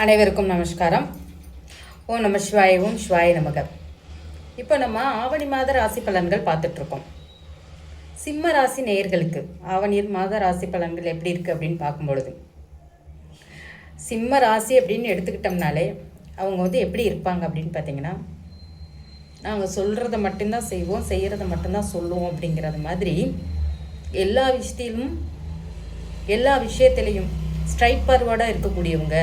அனைவருக்கும் நமஸ்காரம். ஓம் நம சிவாய ஓம் சிவாய நமக. இப்போ நம்ம ஆவணி மாத ராசி பலன்கள் பார்த்துட்ருக்கோம். சிம்ம ராசி நேயர்களுக்கு ஆவணி மாத ராசி பலன்கள் எப்படி இருக்குது அப்படின்னு பார்க்கும்பொழுது சிம்ம ராசி அப்படின்னு எடுத்துக்கிட்டோம்னாலே அவங்க வந்து எப்படி இருப்பாங்க அப்படின்னு பார்த்தீங்கன்னா நாங்கள் சொல்கிறத மட்டும்தான் செய்வோம் செய்கிறத மட்டும்தான் சொல்லுவோம் அப்படிங்கிறது மாதிரி எல்லா விஷயத்திலும் எல்லா விஷயத்திலையும் ஸ்ட்ரைட் ஃபார்வர்டாக இருக்கக்கூடியவங்க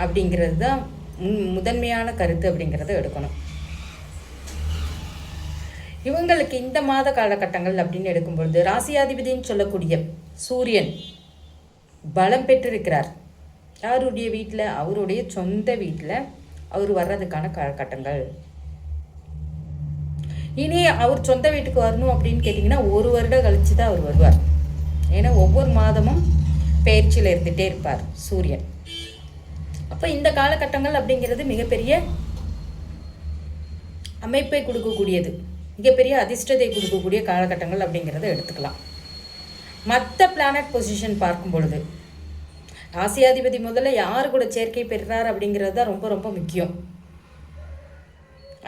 அப்படிங்கிறது தான் முன் முதன்மையான கருத்து அப்படிங்கிறத எடுக்கணும். இவங்களுக்கு இந்த மாத காலகட்டங்கள் அப்படின்னு எடுக்கும்பொழுது ராசியாதிபதின்னு சொல்லக்கூடிய சூரியன் பலம் பெற்றிருக்கிறார். யாருடைய வீட்டில் அவருடைய சொந்த வீட்டில் அவர் வர்றதுக்கான காலகட்டங்கள். இனி அவர் சொந்த வீட்டுக்கு வரணும் அப்படின்னு கேட்டிங்கன்னா ஒரு வருடம் கழிச்சு தான் அவர் வருவார். ஏன்னா ஒவ்வொரு மாதமும் பயிற்சியில் இருந்துகிட்டே இருப்பார் சூரியன். அப்போ இந்த காலகட்டங்கள் அப்படிங்கிறது மிகப்பெரிய அமைப்பை கொடுக்கக்கூடியது. மிகப்பெரிய அதிர்ஷ்டத்தை கொடுக்கக்கூடிய காலகட்டங்கள் அப்படிங்கிறத எடுத்துக்கலாம். மற்ற பிளானட் பொசிஷன் பார்க்கும் பொழுது ராசியாதிபதி முதல்ல யார் கூட சேர்க்கை பெறுறார் அப்படிங்கிறது தான் ரொம்ப ரொம்ப முக்கியம்.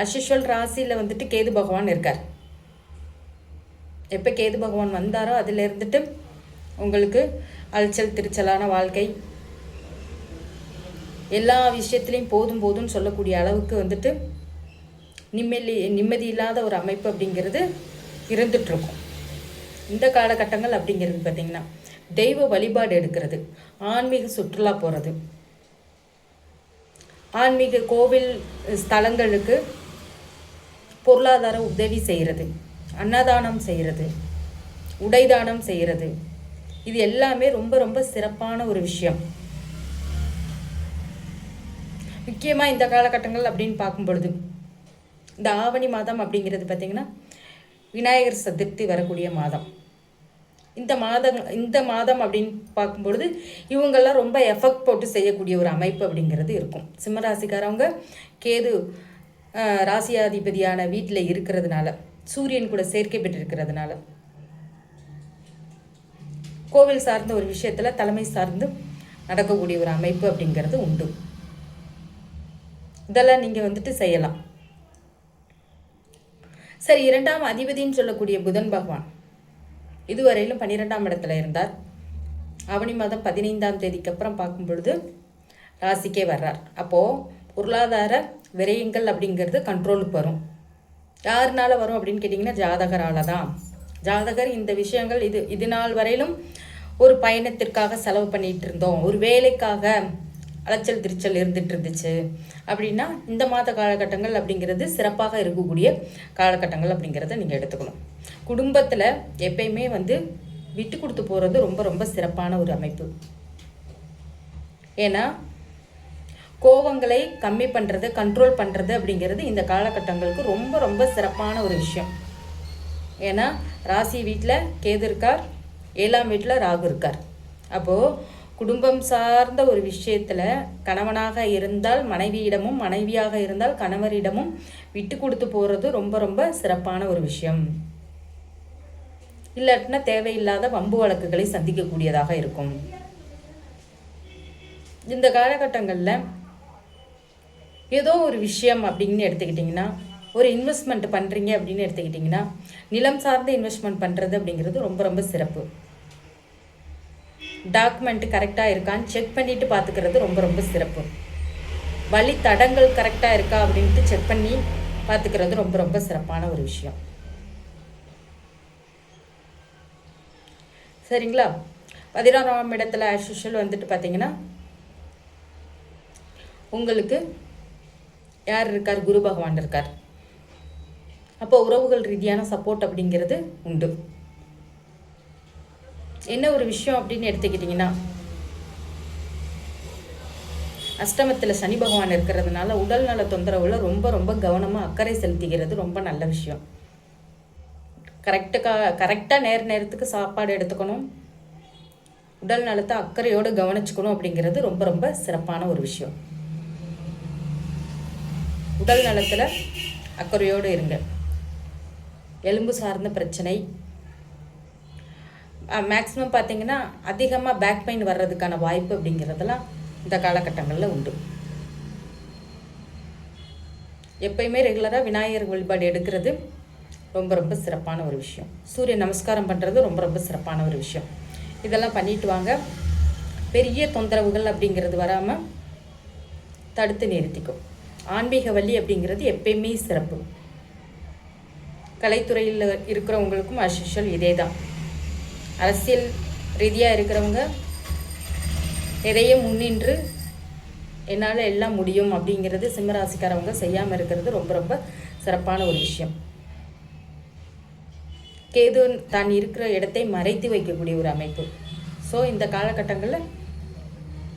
அசிஷுவல் ராசியில் வந்துட்டு கேது பகவான் இருக்கார். எப்போ கேது பகவான் வந்தாரோ அதில் இருந்துட்டு உங்களுக்கு அலைச்சல் திருச்சலான வாழ்க்கை எல்லா விஷயத்துலேயும் போதும் போதும்னு சொல்லக்கூடிய அளவுக்கு வந்துட்டு நிம்மதி நிம்மதி இல்லாத ஒரு அமைப்பு அப்படிங்கிறது இருந்துகிட்ருக்கும் இந்த காலகட்டங்கள் அப்படிங்கிறது பார்த்திங்கன்னா தெய்வ வழிபாடு எடுக்கிறது ஆன்மீக சுற்றுலா போகிறது ஆன்மீக கோவில் ஸ்தலங்களுக்கு பொருளாதார உதவி செய்கிறது அன்னதானம் செய்கிறது உடைதானம் செய்கிறது இது எல்லாமே ரொம்ப ரொம்ப சிறப்பான ஒரு விஷயம். முக்கியமாக இந்த காலகட்டங்கள் அப்படின்னு பார்க்கும் பொழுது இந்த ஆவணி மாதம் அப்படிங்கிறது பார்த்திங்கன்னா விநாயகர் சதுர்த்தி வரக்கூடிய மாதம். இந்த மாதம் இந்த மாதம் அப்படின்னு பார்க்கும்பொழுது இவங்கெல்லாம் ரொம்ப எஃபெக்ட் போட்டு செய்யக்கூடிய ஒரு அமைப்பு அப்படிங்கிறது இருக்கும். சிம்மராசிக்காரவங்க கேது ராசியாதிபதியான வீட்டில் இருக்கிறதுனால சூரியன் கூட சேர்க்கை பெற்றிருக்கிறதுனால கோவில் சார்ந்த ஒரு விஷயத்தில் தலைமை சார்ந்து நடக்கக்கூடிய ஒரு அமைப்பு அப்படிங்கிறது உண்டு. இதெல்லாம் நீங்கள் வந்துட்டு செய்யலாம். சரி இரண்டாம் அதிபதின்னு சொல்லக்கூடிய புதன் பகவான். இதுவரையிலும் பன்னிரெண்டாம் இடத்துல இருந்தார். அவனி மாதம் பதினைந்தாம் தேதிக்கு அப்புறம் பார்க்கும் பொழுது ராசிக்கே வர்றார். அப்போது பொருளாதார விரயங்கள் அப்படிங்கிறது கண்ட்ரோலுக்கு வரும். யாருனால வரும் அப்படின்னு கேட்டிங்கன்னா ஜாதகரால் தான் ஜாதகர் இந்த விஷயங்கள் இது இது நாள் வரையிலும் ஒரு பயணத்திற்காக செலவு பண்ணிகிட்டு இருந்தோம். ஒரு வேலைக்காக அலைச்சல் திருச்சல் இருந்துட்டு இருந்துச்சு அப்படின்னா இந்த மாத காலகட்டங்கள் அப்படிங்கிறது சிறப்பாக இருக்கக்கூடிய காலகட்டங்கள் அப்படிங்கிறத நீங்கள் எடுத்துக்கணும். குடும்பத்தில் எப்பயுமே வந்து விட்டு கொடுத்து போகிறது ரொம்ப ரொம்ப சிறப்பான ஒரு அமைப்பு. ஏன்னா கோவங்களை கம்மி பண்ணுறது கண்ட்ரோல் பண்ணுறது அப்படிங்கிறது இந்த காலகட்டங்களுக்கு ரொம்ப ரொம்ப சிறப்பான ஒரு விஷயம். ஏன்னா ராசி வீட்டில் கேது இருக்கார் ஏழாம் வீட்டில் ராகு இருக்கார். அப்போது குடும்பம் சார்ந்த ஒரு விஷயத்தில் கணவனாக இருந்தால் மனைவியிடமும் மனைவியாக இருந்தால் கணவரிடமும் விட்டு கொடுத்து போகிறது ரொம்ப ரொம்ப சிறப்பான ஒரு விஷயம். இல்லாட்டினா தேவையில்லாத வம்பு வழக்குகளை சந்திக்கக்கூடியதாக இருக்கும். இந்த காலகட்டங்களில் ஏதோ ஒரு விஷயம் அப்படின்னு எடுத்துக்கிட்டிங்கன்னா ஒரு இன்வெஸ்ட்மெண்ட் பண்ணுறீங்க அப்படின்னு எடுத்துக்கிட்டிங்கன்னா நிலம் சார்ந்த இன்வெஸ்ட்மெண்ட் பண்ணுறது அப்படிங்கிறது ரொம்ப ரொம்ப சிறப்பு. டாக்குமெண்ட் கரெக்டாக இருக்கான்னு செக் பண்ணிட்டு பார்த்துக்கிறது ரொம்ப ரொம்ப சிறப்பு. வழி தடங்கள் கரெக்டாக இருக்கா அப்படின்ட்டு செக் பண்ணி பார்த்துக்கிறது ரொம்ப ரொம்ப சிறப்பான ஒரு விஷயம். சரிங்களா? பதினாறாம் இடத்துல ஆஸ் யூஷுவல் வந்துட்டு பார்த்தீங்கன்னா உங்களுக்கு யார் இருக்கார்? குரு பகவான் இருக்கார். அப்போ உறவுகள் ரீதியான சப்போர்ட் அப்படிங்கிறது உண்டு. என்ன ஒரு விஷயம் அப்படின்னு எடுத்துக்கிட்டிங்கன்னா அஷ்டமத்தில் சனி பகவான் இருக்கிறதுனால உடல் நல தொந்தரவுல ரொம்ப ரொம்ப கவனமாக அக்கறை செலுத்துகிறது ரொம்ப நல்ல விஷயம். கரெக்டுக்காக கரெக்டாக நேர நேரத்துக்கு சாப்பாடு எடுத்துக்கணும். உடல் நலத்தை அக்கறையோடு கவனிச்சுக்கணும் அப்படிங்கிறது ரொம்ப ரொம்ப சிறப்பான ஒரு விஷயம். உடல் நலத்தில் அக்கறையோடு இருங்க. எலும்பு சார்ந்த பிரச்சனை மேக்ஸிமம் பார்த்தீங்கன்னா அதிகமாக பேக் பெயின் வர்றதுக்கான வாய்ப்பு அப்படிங்கிறதெல்லாம் இந்த காலகட்டங்களில் உண்டு. எப்பயுமே ரெகுலராக விநாயகர் வழிபாடு எடுக்கிறது ரொம்ப ரொம்ப சிறப்பான ஒரு விஷயம். சூரிய நமஸ்காரம் பண்ணுறது ரொம்ப ரொம்ப சிறப்பான ஒரு விஷயம். இதெல்லாம் பண்ணிட்டு வாங்க. பெரிய தொந்தரவுகள் அப்படிங்கிறது வராமல் தடுத்து நிறுத்திக்கும். ஆன்மீக வழி அப்படிங்கிறது எப்பயுமே சிறப்பு. கலைத்துறையில் இருக்கிறவங்களுக்கும் அசிஷல் இதே தான் அரசியல் ரீதியாக இருக்கிறவங்க எதையும் முன்னின்று என்னால் எல்லாம் முடியும் அப்படிங்கிறது சிம்மராசிக்காரவங்க செய்யாமல் இருக்கிறது ரொம்ப ரொம்ப சிறப்பான ஒரு விஷயம். கேது தான் இருக்கிற இடத்தை மறைத்து வைக்கக்கூடிய ஒரு அமைப்பு. ஸோ இந்த காலகட்டங்களில்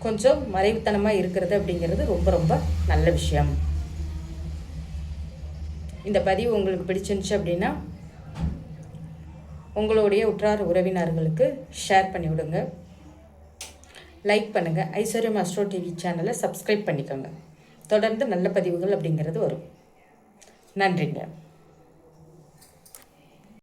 கொஞ்சம் மறைவுத்தனமாக இருக்கிறது அப்படிங்கிறது ரொம்ப ரொம்ப நல்ல விஷயம். இந்த பதிவு உங்களுக்கு பிடிச்சிருந்துச்சு அப்படின்னா உங்களுடைய உற்றார் உறவினர்களுக்கு ஷேர் பண்ணி விடுங்க. லைக் பண்ணுங்கள் ஐஸ்வர்யம் அஸ்ட்ரோ டிவி சேனலை சப்ஸ்கிரைப் பண்ணிக்கோங்க. தொடர்ந்து நல்ல பதிவுகள் அப்படிங்கிறது வரும். நன்றிங்க.